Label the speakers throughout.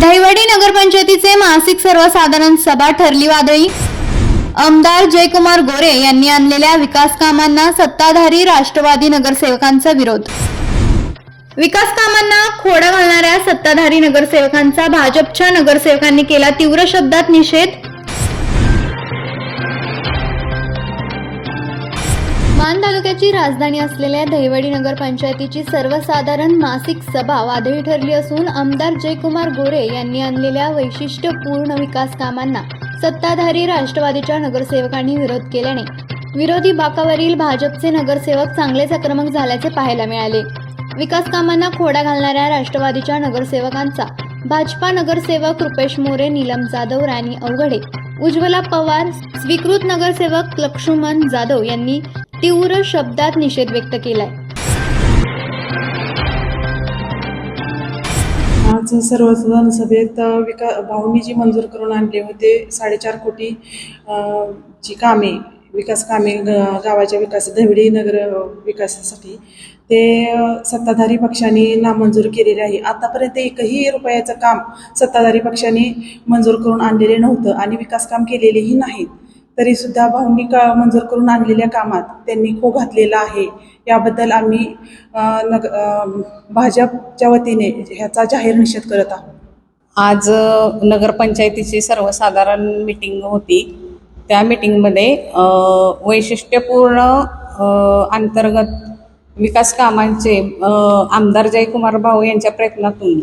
Speaker 1: दहिवडी नगरपंचायतीचे मासिक सर्वसाधारण सभा ठरली वादळी. आमदार जयकुमार गोरे यांनी आणलेल्या विकास कामांना सत्ताधारी राष्ट्रवादी नगरसेवकांचा विरोध. विकास कामांना खोडा घालणाऱ्या सत्ताधारी नगरसेवकांचा भाजपच्या नगरसेवकांनी केला तीव्र शब्दात निषेध. खान तालुक्याची राजधानी असलेल्या दहिवडी नगरपंचायतीची सर्वसाधारण मासिक सभा वादळी ठरली असून आमदार जयकुमार गोरे यांनी आणलेल्या वैशिष्ट्यपूर्ण विकास कामांना सत्ताधारी राष्ट्रवादीच्या नगरसेवकांनी विरोध केल्याने विरोधी बाकावरील भाजपचे नगरसेवक चांगलेच आक्रमक झाल्याचे पाहायला मिळाले. विकास कामांना खोडा घालणाऱ्या राष्ट्रवादीच्या नगरसेवकांचा भाजपा नगरसेवक रुपेश मोरे नीलम जाधव राणी अवघडे उज्ज्वला पवार स्वीकृत नगरसेवक लक्ष्मण जाधव यांनी तीव्र शब्दात निषेध व्यक्त केलाय.
Speaker 2: आज सर्वसाधारण सभेत विका भाऊनी जी मंजूर करून आणले होते साडेचार कोटी जी कामे विकास कामे ग- गावाच्या विकास धवडी नगर विकासासाठी ते सत्ताधारी पक्षाने नामंजूर केलेले आहे. आतापर्यंत एकही रुपयाचं काम सत्ताधारी पक्षाने मंजूर करून आणलेले नव्हतं आणि विकास काम केलेलेही नाहीत. तरीसुद्धा भाऊंनी का मंजूर करून आणलेल्या कामात त्यांनी खो घातलेला आहे. याबद्दल आम्ही नग भाजपच्या वतीने ह्याचा जाहीर निषेध करत आहोत.
Speaker 3: आज नगरपंचायतीची सर्वसाधारण मीटिंग होती. त्या मिटिंगमध्ये वैशिष्ट्यपूर्ण अंतर्गत विकास कामांचे आमदार जयकुमार भाऊ यांच्या प्रयत्नातून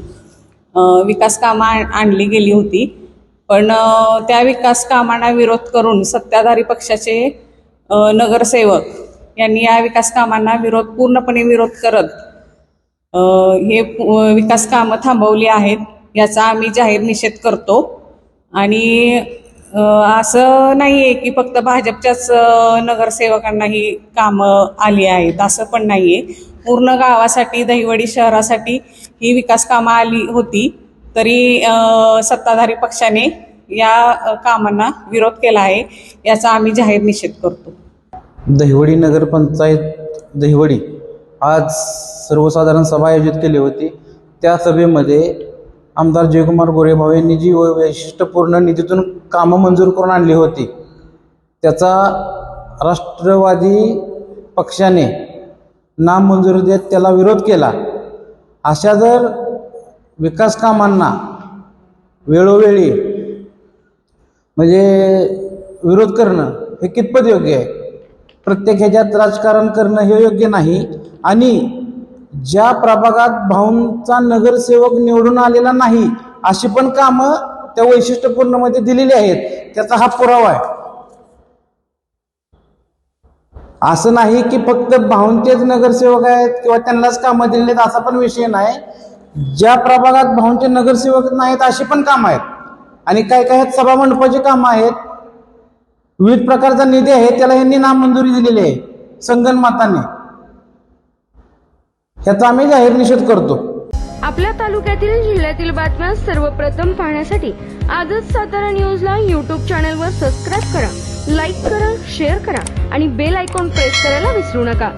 Speaker 3: विकास कामं आणली गेली होती. पण त्या विकास कामांना विरोध करून सत्ताधारी पक्षाचे नगरसेवक यांनी या विकास कामांना विरोध पूर्णपणे विरोध करत हे विकास कामं थांबवली आहेत याचा आम्ही जाहीर निषेध करतो. आणि असं नाही आहे की फक्त भाजपच्याच नगरसेवकांना ही कामं आली आहेत असं पण नाही आहे पूर्ण गावासाठी दहिवडी शहरासाठी ही विकास कामं आली होती. तरी सत्ताधारी पक्षाने या कामांना विरोध केला आहे याचा आम्ही जाहीर निषेध करतो.
Speaker 4: दहिवडी नगरपंचायत दहिवडी आज सर्वसाधारण सभा आयोजित केली होती. त्या सभेमध्ये आमदार जयकुमार गोरेभाऊ यांनी जी वैशिष्ट्यपूर्ण निधीतून कामं मंजूर करून आणली होती त्याचा राष्ट्रवादी पक्षाने नामंजुरी देत त्याला विरोध केला. अशा जर विकास कामांना वेळोवेळी म्हणजे विरोध करणं हे कितपत योग्य आहे? प्रत्येक ह्याच्यात राजकारण करणं हे योग्य नाही आणि ज्या प्रभागात भाऊंचा नगरसेवक निवडून आलेला नाही अशी पण कामं त्या वैशिष्ट्यपूर्णमध्ये दिलेली आहेत. त्याचा हा पुरावा आहे. असं नाही की फक्त भाऊंचेच नगरसेवक आहेत किंवा त्यांनाच कामं दिलेली आहेत असा पण विषय नाही. ज्या प्रभागात भाऊंचे नगरसेवक नाहीत अशी पण कामं आहेत. आणि काय काय आहेत कामं आहेत. विविध प्रकारचा निधी आहे त्याला यांनी नामंजुरी दिलेली आहे संगणमाताने ह्याचा आम्ही जाहीर निषेध करतो.
Speaker 5: आपल्या तालुक्यातील जिल्ह्यातील बातम्या सर्वप्रथम पाहण्यासाठी आजच सातारा न्यूजला यूट्यूब चॅनलवर सबस्क्राईब करा लाईक करा शेअर करा आणि बेल आयकॉन प्रेस करायला विसरू नका.